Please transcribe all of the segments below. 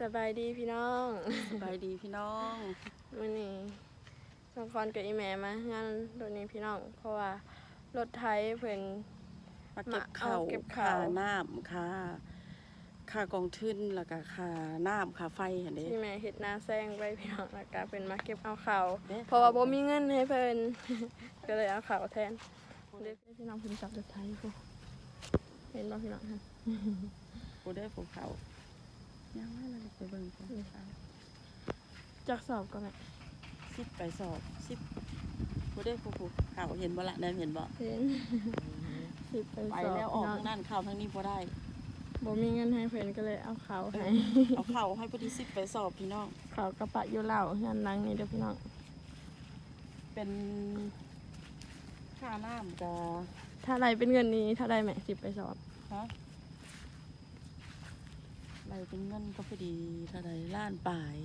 สบายดีพี่น้องสบายดีพี่น้องวันนี้น้องคอนกับอีแม่มางานโดนนี้พี่น้อง เพราะว่ารถไทยเพิ่น มาเก็บมาเอาข้าวเก็บข้าค่าวน้ำค่าค่ากองทุนแล้วก็ค่าน้ำค่าไฟเห็นเด้ ที่แม่เฮ็ดนาแซงไว้พี่น้องแล้วก็เป็นมาเก็บเอาข้าวเด้เพราะว่าบ่มีเงินให้เพิ่น ก็เลยเอาข้าวแทนเด็กพี่น้องเพิ่นจับรถไทยพูเห็นบ่พี่น้องฮะกูได้ผูกเขา ยังไม่เลยไปเบิ่งกันจักสอบก็แม่สิบไปสอบสิบกูได้ผูกผูกเขาเห็นบ่ละได้เห็นบ่เห็นสิบไปไปสอบแล้วออกพี่น้องทางนั้นเข้าทางนี้บ่ได้ บ่มีเงินให้เพิ่นก็เลยเอาข้าวให้เอาเข้าให้พอดีสิบไปสอบพี่น้องข้าวกระปะอยู่เหล้างานหลังนี่เด้อพี่น้องเป็นค่าน้ำกับถ้าไรเป็นเงินนี้ถ้าได้แม่สิบไปสอบฮะอะไร เป็นเงินก็พอดีเท่าไรล้านปลาย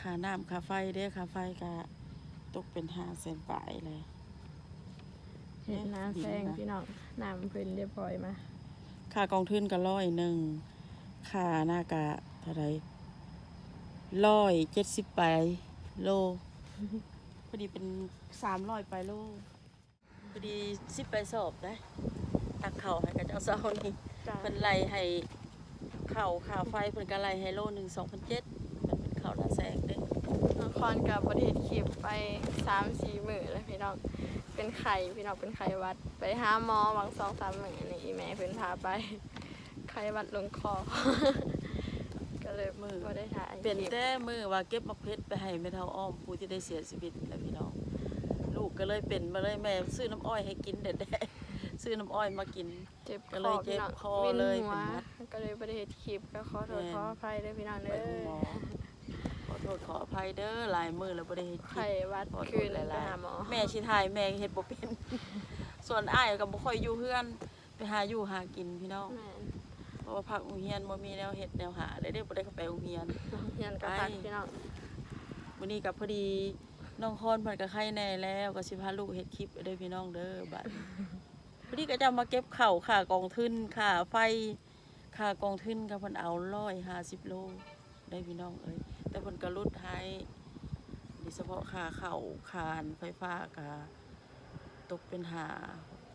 ค่าน้ำค่าไฟเด้ค่าไฟก็ตกเป็นห้าแสนปลายเลยเห็นน้ำแซงพี่น้องน้ำเพิ่นเรียบร้อยมาค่ากองทุนก็ร้อยหนึ่งค่าหน้ากะเท่าไรร้อยเจ็ดสิบปลายโลพอดีเป็นสามร้อยปลายโลพอดีสิบไปสอบได้ตักเข่าให้กับเจ้าเศร้านี่จ้าเพิ่นไล่ให้ เข่าค่าไฟเพิ่นก็ไล่ให้โลหนึ่งสองพันเจ็ดมันเป็นเข่าหน้าแสงเด้นครกับประเทศคลิปไปสามสี่มื้อแล้วพี่น้องเป็นไข่พี่น้องเป็นไข่หวัด ไปหาหมอหวังสองสามมื้อนี่อีแม่เพิ่นพาไปไข่หวัดลงคอ ก็เลยมื้อบ่ได้ถ่ายเป็นคลิปแต่มือว่าเก็บมะเพชรไปให้แม่เฒ่าอ้อมผู้ที่ได้เสียชีวิตแหล้วพี่น้องลูกก็เลยเป็นมาเลยแม่ซื้อน้ำอ้อยให้กินเด็ดๆ ซื้อน้ำอ้อยมากิน เจ็บคก็เลยอเจ็พี่บน้องคอวินเลยหัวเป็นหวัด ก็เลยประเทศคลิปก็ขอโทษแม่นขออภัยด้วยพี่น้องไปเด้หาหมออขอโทษขออภัยเด้อหลายมือแล้วบ่ได้เฮ็ดคลิไข่ปหวัดขอโทคืษนหไปลายหาหมอๆแม่สิทายแม่เฮ็ดบ่เป็น ส่วนอ้ายก็บ่ค่อยอยู่เฮือนไปหาอยู่หากินพี่น้อง แม่นเพราะว่าพักโรงเรียนบ่มีแนวเฮ็ดแนวหาเลยได้บ่ได้เข้าไปโรงเรียนเฮียนกับพักพี่น้องวันนี้กับพอดีน้องคอนเพิ่นก็ไข้แน่แล้วก็สิพาลูกเฮ็ดคลิปเด้อพี่น้องเด้อบัดนี้ พอดีก็จะมาเก็บเข้าค่ากองทุนค่าไฟค่ากองทุนก็เพิ่นเอา150โลได้พี่น้องเอ้ยแต่พิ่นก็ลดให้โดยเฉพาะค่าข้าค่าไฟฟ้าก็ตกเป็นหา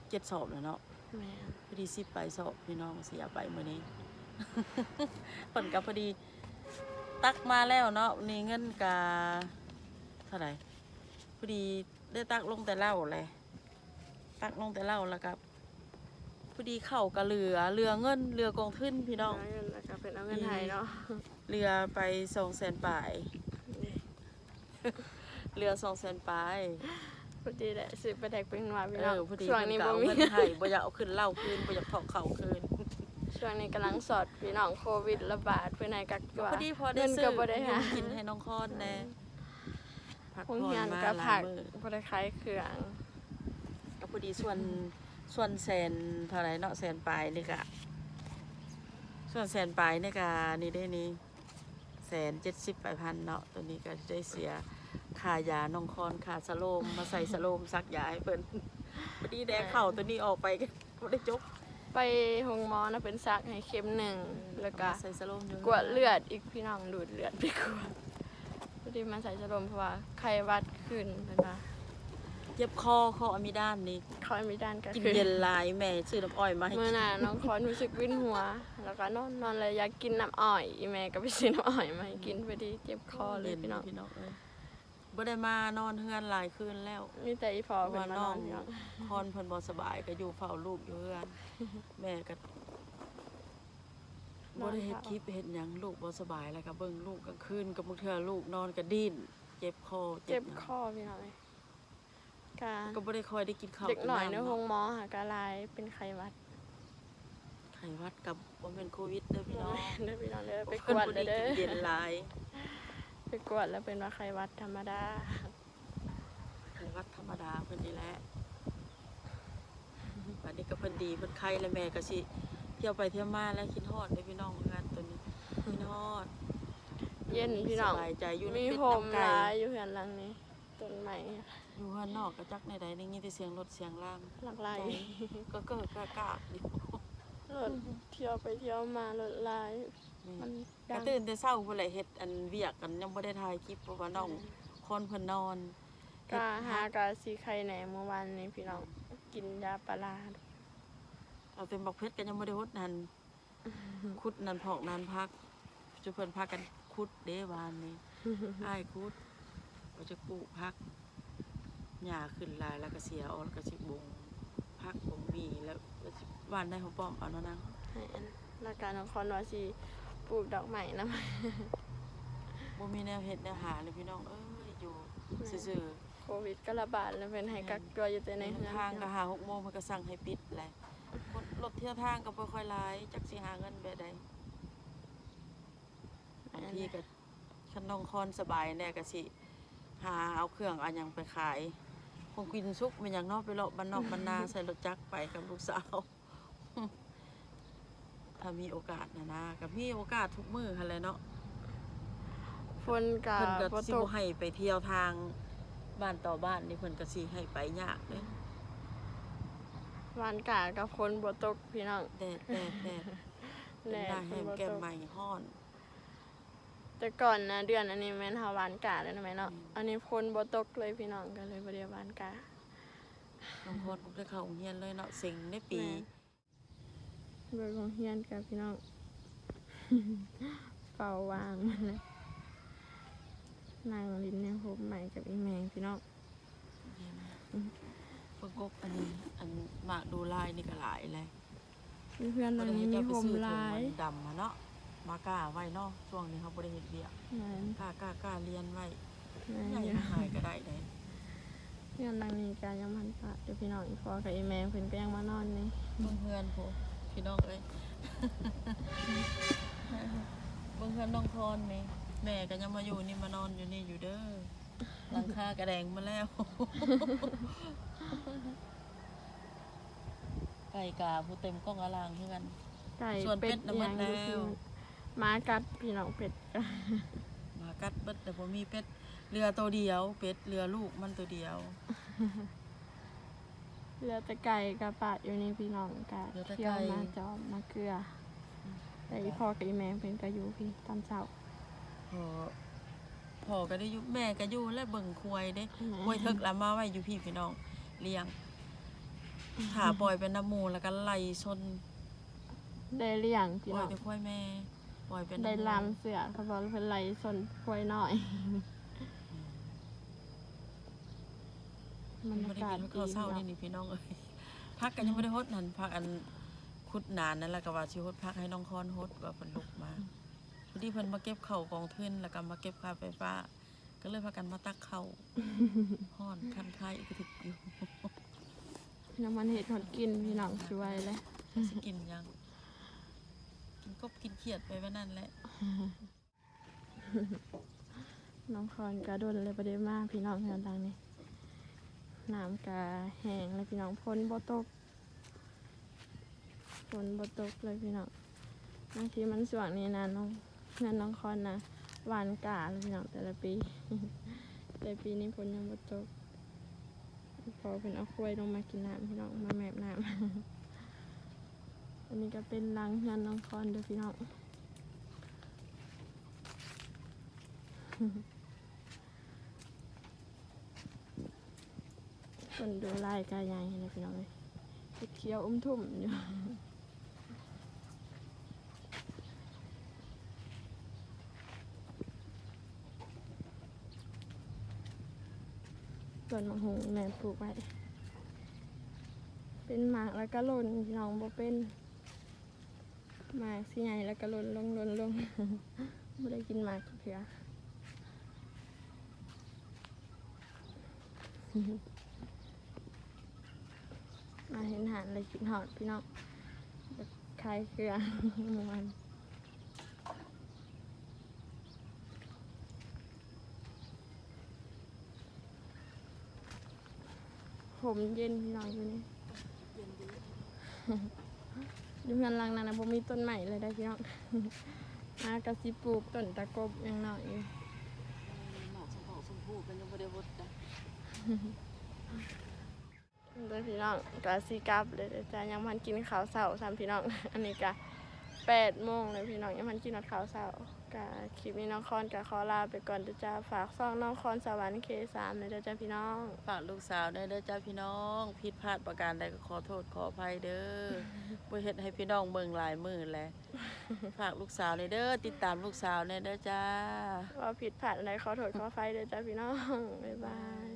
เจ็ดสอบแล้วเนาะแม่พอดีสิบไปสอบพี่น้องเสียไปเมื้อนี้เพิ่นก็พอดีตักมาแล้วเนาะนี่เงินกาเท่าไหร่พอดีได้ตักลงแต่เหล้าเลย ตักลงแต่เหล้าแล้วกับพอดีเข้ากระเรือเรือเงินเรือกองทุนพี่น้องเอาเงินแล้วก็เป็นเอาเงินไทยเนาะเรือไปสองแสนปลายเรือสองแสนปลายพอดีแหละซื้อไปแดกเป็นหวานพี่เอน้องอพอดีช่วงเพิ่นนี้ก็บ่เอามีเงินให้บ่อยากเอาขึ้นเหล้าคืนบ่อยากถอกเข่าคืนช่วงนี้กำลังสอดพี่น้องโควิดระบาดเพื่อนไหนกักตัวพอดีพอได้เงินซื้ก็อบ่ได้หากินให้น้องคอนแน่พักคงผ่อนเฮียนมาก็หลาผัยกมื้อบ่ได้ขายเครื่องก็ พอดีส่วนส่วนแสนเท่าไหรเนาะแสนปลายนี่กะส่วนแสนปลายนี่กะนี่ได้นี่แสนเจ็ดสิบแปดพันเนาะตัวนี้ก็ได้เสียค่ายาน้องคอนค่าสโลมมาใส่สโลมซักยาให้เพิ่นพอดีแดงเข่าตัวนี้ออกไปก็บ่ได้จบไปหงหมอนะเป็นซักให้เข็มหนึ่งแล้วก็มาใส่สโลมอยู่กวดเลือดอีกพี่น้องดูดเลือดไปกวดพอดีมาใส่ชะลมเพราะว่าไข้หวัดขึ้นเห็นปะ เจ็บคอคออะมิดานนี่เขาไม่ด้านก็กินขึ้นเย็นหลายแม่ซื้อน้ำอ้อยมาให้เมื่อกินน่ะน้องคอนรู้สึกวินหัว แล้วก็นอนนอนเลยอยากกินน้ำอ้อยอีแม่ก็ไปซื้อน้ำอ้อยมาให้กินพอดีเจ็บคอเลยพี่น้อง พี่น้องเอ้ยบ่ได้มานอนเฮือนหลายคืนแล้วมีแต่อีพอเพราะเป็นว่ามานน้อองนพี่น้องคอนเพิ่นบ่สบายก็อยู่เฝ้าลูกอยู่เฮือนแม่ก็บ่ได้เฮ็ดคลิปเฮ็ดหยังลูกบ่สบายแล้วก็เบิ่งลูกกลางคืนก็บางเทื่อลูกนอนก็ดิ้นเจ็บคอเจ็บหยัง คอพี่น้อง การก็บ่ได้ค่อยได้กินข้าวเด็กหน่อยำในเาะห้องหมอหากาลายเป็นไข้หวัดไข้หวัดกับบ่แม่นโควิดเด้อพี่น้องเด้อพี่น้องเด้อไปกเพิ่นวดบ่เลได้ยเด้กินเย็นอหลายไปกวดแล้วเป็นว่าไข้หวัดธรรมดาไข้หวัดธรรมดาเพิ่นนี่แหละบัดนี้ก็เพิ่นดีเพิ่นไข้แล้วแม่ก็สิเที่ยวไปเที่ยวมาแล้วคิดฮอดเด้อพี่น้องงานตัวนี้คิดฮอดเย็นพี่น้องสบายใจอยู่ในมีเป็ดโฮมน้ำไก่หลายอยู่เฮือนหลังนี้ต้นไม้ อยู่ข้างนอกก็จักในใดได้ยินแต่เสียงรถเสียงล่างหลากหลายก็เกิดกะกากอยู่รถเที่ยวไปเที่ยวมารถหลาย นี่มันกดัระงตื่นแต่เช้าเพิ่นเลยเฮ็ดอันเวียกกันยังบ่ได้ถ่ายคลิปเพราะว่าน้องคอนเพิ่นนอนก็หากะสีไข่แหนเมื่อวานนี้พี่น้องกินยาปลาร้าเอาเต็มบักเพชรก็ยังบ่ได้ฮดนั่นคุดนั่นพอกนั่นพักจุเพิ่นพากันคุดเด้วานนี้ อ้ายคุดก็จะปลูกพัก หญ้าขึ้นหลายแล้วก็เสียออกแล้วก็สิบงพักบ่มีแล้วก็สิหวานได้ของป้อมเอาเนาะนางให้อันแล้วการของคอนว่าสิปลูกดอกใหม่นะบ่มีแนวเฮ็ดแนวหาเลยพี่น้องเอ้ยอยู่ซื่อโควิดก็ระบาดแล้วเป็นให้กักตัวอยู่แต่ในในเรือนทางก็หา6โมงเพิ่นก็สั่งให้ปิดแหละคนรถเที่ยวทางก็บ่ค่อยหลายจักสิหาเงินแบบใดบางทีก็คันน้องคอนสบายแน่ก็สิหาเอาเครื่องเอาหยังไปขาย คงกินซุกมันหยังเนอกไปเลาะบ้านนอกบ้านนาใส่รถจักรไปกับลูกสาว ถ้ามีโอกาสนะนะก็มีโอกาสทุกมื้อหั่นแหละเนาะฝนกะเพิ่นก็บ่สิตบ่กให้ไปเที่ยวทางบ้านต่อบ้านนี่เพิ่นก็สิให้ไปยากเด้หวานกะกับฝนบ่ตกพี่น้องแดดแดดแดดเป็นแดหน้าดแฮฝนมบ่แก้ตมก ใหม่ฮ้อน แต่ก่อนนะเดือนอันนี้แม่นเฮาหวานกะแล้วนะแม่เนาะอืมอันนี้ฝนบ่ตกเลยพี่น้องก็เลยบ่ได้หวานกะน้องพรบ่ได้เข้าโรงเรียนเลยเนาะเซ็งในปีแม่เบิกของเฮียนกับพี่น้องเป่าวางมาเลยนางลิ้นเนี่ยพบใหม่กับอีแมงพี่น้องเพิ่นกกอันนี้อันหมากดูลายนี่ก็หลายเลยมีเพื่อนตรงนี้มีบ่ได้โฮเฮ็ดมไปซื้อไลถุงน์มันดำมาเนาะ มากล้าไว้เนาะช่วงนี้เขาบ่ได้เฮ็ดเวียกนั่นกล้ากล้ากล้าเรียนไว้นั่นใหญ่อยู่หายก็ได้เด้เพื่อนนางนี้การยังพันปะเดี๋ยวพี่น้องอีพอกับอีแมงเพิ่นก็ยังมานอนนี่เบิ่งเพื่อนโพพี่น้องเอ้ยเบิ่งเพื่อนน้องพรนี่แม่ก็ยังมาอยู่นี่มานอนอยู่นี่อยู่เด้อหลังคากระแดงมาแล้วไก่กาผู้เต็มกล้องอลางคือกันไก่ส่วนเป็ดน่ะหมดอีหยังแล้วอยู่ หมากัดพี่น้องเป็ดหมากัดเบิดแต่บ่มีเป็ดเรือตัวเดียว เป็ดเรือลูกมันตัวเดียวเหลือแต่ไก่กับปลาอยู่นี่พี่น้องกะเหลือแต่เที่ยวไก่มาจอมมาเกลืออแต่อีพอกับอีแมงเพิ่นก็อยู่พี่ตอนเช้าพอพ่อก็ได้อยู่แม่ก็อยู่และเบิ่งควายเด้ควายเทึกแล้วมาไว้อยู่พี่พี่น้องเลี้ยงถาปล่อยเป็นน้ำหมูแล้วก็ไล่ชนได้เลี้ยงปพี่ล่อน้ยองแต่ควายแม่ป ล่อยเป็นได้น้ำหมูลามเสือเขาบอกเพิ่นไหลสนควายน้อย มันบ่อาได้กาศกินดีข้าวเช้านี่เนาะนี่พี่น้องเอ้ยพักกันยังบ่ได้ฮดนั่นพักอันคุดนานนั่นแหละก็ว่าสิฮดพักให้น้องคอนฮดว่าเพิ่นลุกมาพอดีเพิ่นมาเก็บข้าวกองทุนแล้วก็มาเก็บค่าไฟฟ้า ก็เลยพากันมาตักข้าวฮ้อนคันไข้อีกถึกอยู่น้ำมันเห็ดหดกินพี่น้องช่วยเลยสิกินยัง กินกบกินเขียดไปไว้นั่นแหละ น้องคอนกระโดนเลยประเดี๋ยวมากพี่น้องแถวดังนี้น้ำกะแห้งเลยพี่น้องพ้นบ่ตกฝนบ่ตกเลยพี่น้องบางทีมันสว่างนี่นะน้องนั่นน้องคอนนะหวานกาเลยพี่น้องแต่ละปี แต่ปีนี้ฝนยังบ่ตกพอเป็นเอากล้วยลงมากินน้ำพี่น้องมาแมบน้ำ อันนี้ก็เป็นรังเฮือนน้องคอนเด้อพี่น้องคนดูลายกายใหญ่เลยพี่น้องเลยเขียวอุ้มทุ่มอยู่ส่วนมะฮงแม่ปลูกไว้ เป็นหมากแล้วก็หล่นพี่น้องบ่เป็น หมากสิใหญ่แล้วก็ลนลงลนลงไม่ได้กินหมากเถื่อมาเห็นหานเลยกินหอดพี่น้องคลายเครือเมื่อวานผมเย็นพี่น้องอยู่นี่ อยู่เพื่อนหลังนั้นนะผมมีต้นใหม่เลยได้พี่น้องมากระซิบปลูกต้นตะกบยังหน่อยอยู่หมากชมพูชมพูเป็นยังบ่ได้วดนะเด้อพี่น้องกะซีกลับเลยเด้อจ้ายังมันกินข้าวเสาสามพี่น้อง อันนี้กะแปดโมงเลยพี่น้องยังพันกินนอดข้าวเช้า กะคลิปนี้น้องคอนกะขอลาไปก่อนเด้อจ้าฝากซ่องน้องคอนสวรรค์เคสามเลยเด้อจ้าพี่น้อง ฝากลูกสาวได้เด้อจ้าพี่น้องผิดพลาดประการใดก็ขอโทษขออภัยเด้อบ่เฮ็ดให้พี่น้องเบิ่งหลายมื้อแหละฝากลูกสาวในเด้อติดตามลูกสาวในเด้อจ้าว่าผิดพลาดอะไรขอโทษขอไฟเด้อจ้าพี่น้องบ๊ายบาย